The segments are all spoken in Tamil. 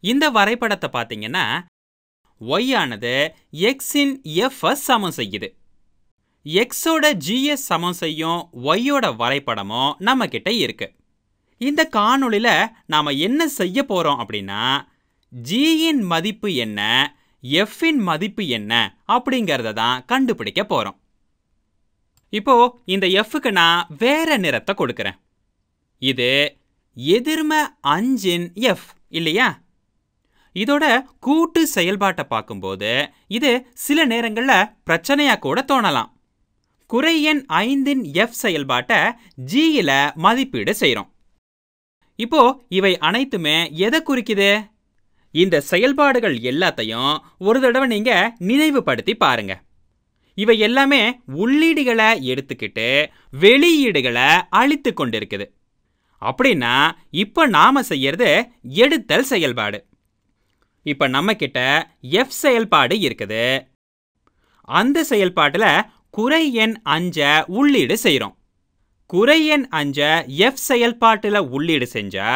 இந்த வரைபடத்தை பார்த்தீங்கன்னா y ஆனது x இன் சமம் செய்யுது. எக்ஸோட ஜிஎஸ் சமம் செய்யும் ஒய்யோட வரைபடமும் நம்ம கிட்ட இருக்கு. இந்த காணொளியில் நாம் என்ன செய்ய போகிறோம் அப்படின்னா ஜியின் மதிப்பு என்ன எஃப்பின் மதிப்பு என்ன அப்படிங்கிறத தான் கண்டுபிடிக்க போகிறோம் இப்போ இந்த எஃப்க்கு நான் வேற நிறத்தை கொடுக்குறேன். இது எதிர்ம அஞ்சின் எஃப் இல்லையா? இதோட கூட்டு செயல்பாட்டை பார்க்கும்போது இது சில நேரங்களில் பிரச்சனையா கூட தோணலாம். குறை எண் ஐந்தின் எஃப் செயல்பாட்டை ஜியில் மதிப்பீடு செய்கிறோம் இப்போ இவை அனைத்துமே எதை குறிக்குது? இந்த செயல்பாடுகள் எல்லாத்தையும் ஒரு தடவை நீங்க நினைவுபடுத்தி பாருங்க. இவை எல்லாமே உள்ளீடுகளை எடுத்துக்கிட்டு வெளியீடுகளை அழித்து கொண்டிருக்குது. அப்படின்னா இப்போ நாம செய்யறது எடுத்தல் செயல்பாடு. இப்போ நம்ம கிட்ட எஃப் செயல்பாடு இருக்குது. அந்த செயல்பாட்டில் குறை எண் அஞ்ச உள்ளீடு செய்கிறோம் குறை எண் அஞ்ச எஃப் செயல்பாட்டில் உள்ளீடு செஞ்சா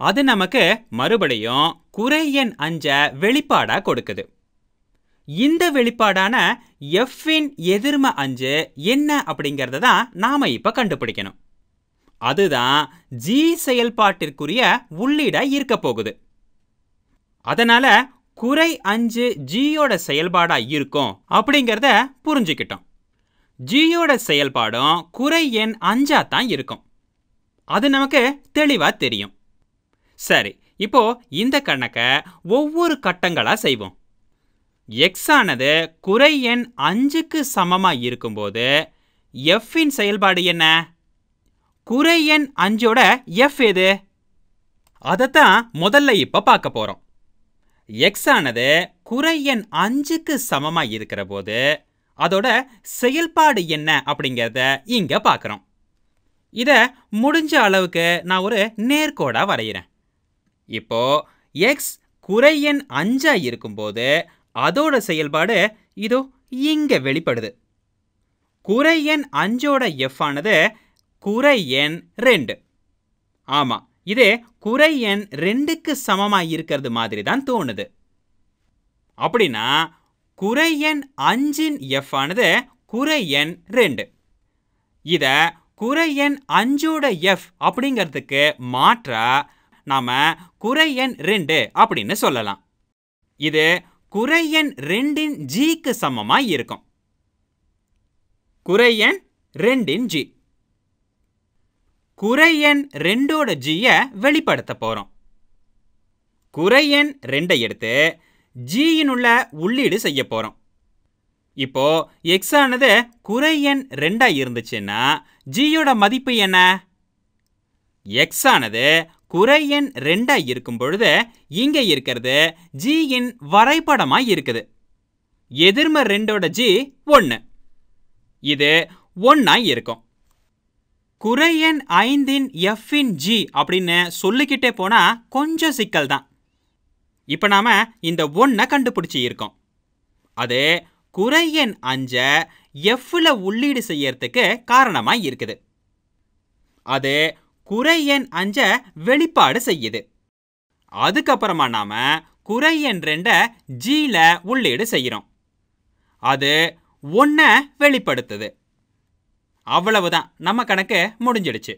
அது நமக்கு மறுபடியும் குறை எண் அஞ்ச வெளிப்பாடா கொடுக்குது. இந்த வெளிப்பாடான எஃப்பின் எதிர்ம அஞ்சு என்ன அப்படிங்கிறத தான் நாம இப்போ கண்டுபிடிக்கணும். அதுதான் ஜி செயல்பாட்டிற்குரிய உள்ளீடா இருக்க போகுது. அதனால குறை அஞ்சு ஜியோட செயல்பாடா இருக்கும் அப்படிங்கிறத புரிஞ்சுக்கிட்டோம். ஜியோட செயல்பாடும் குறை எண் அஞ்சா தான் இருக்கும். அது நமக்கு தெளிவா தெரியும். சரி இப்போ இந்த கணக்கை ஒவ்வொரு கட்டங்களா செய்வோம். எக்ஸ் ஆனது குறை எண் அஞ்சுக்கு சமமாக இருக்கும்போது எஃப்பின் செயல்பாடு என்ன? குறை எண் அஞ்சோட எஃப் எது? அதைத்தான் முதல்ல இப்போ பார்க்க போகிறோம் எக்ஸ் ஆனது குறை எண் அஞ்சுக்கு சமமாக இருக்கிற போது அதோட செயல்பாடு என்ன அப்படிங்கிறத இங்கே பார்க்குறோம் இதை முடிஞ்ச அளவுக்கு நான் ஒரு நேர்கோடாக வரைகிறேன் இப்போது எக்ஸ் குறை எண் அஞ்சாக இருக்கும்போது அதோட செயல்பாடு இதோ இங்கே வெளிப்படுது. குறை எண் அஞ்சோட எஃப் ஆனது குறை எண் ரெண்டு. ஆமாம் இது குறை எண் ரெண்டுக்கு சமமாக இருக்கிறது மாதிரி தான் தோணுது. அப்படின்னா குறை எண் அஞ்சின் எஃப் ஆனது குறை எண் ரெண்டு. இதை குறை எண் அஞ்சோட எஃப் அப்படிங்கிறதுக்கு மாற்றா நாம குறை எண் ரெண்டு அப்படின்னு சொல்லலாம். இது குறை எண் ரெண்டின் ஜிக்கு சமமா இருக்கும். குறை எண் ரெண்டின் ஜி குறை எண் ரெண்டோட ஜியை வெளிப்படுத்த போகிறோம் குறை எண் ரெண்டை எடுத்து ஜியினுள்ள உள்ளீடு செய்ய போகிறோம் இப்போ எக்ஸ் ஆனது குறை எண் ரெண்டாக இருந்துச்சுன்னா ஜியோட மதிப்பு என்ன? எக்ஸ் ஆனது குறை எண் ரெண்டாக இருக்கும் பொழுது இங்கே இருக்கிறது ஜியின் வரைபடமாக இருக்குது. எதிர்ம ரெண்டோட ஜி ஒன்று இது ஒன்னா இருக்கும். குறை எண் ஐந்தின் எஃப்பின் ஜி அப்படின்னு சொல்லிக்கிட்டே போனால் கொஞ்சம் சிக்கல் தான் இப்போ நாம் இந்த ஒன்றை கண்டுபிடிச்சி இருக்கோம். அது குறை எண் அஞ்ச எஃப்ல உள்ளீடு செய்யறதுக்கு காரணமாக இருக்குது. அது குறை எண் வெளிப்பாடு செய்யுது. அதுக்கப்புறமா நாம் குறை எண் ரெண்ட உள்ளீடு செய்கிறோம் அது ஒன்றை வெளிப்படுத்துது. அவ்வளவுதான். நம்ம கணக்கு முடிஞ்சிடுச்சு.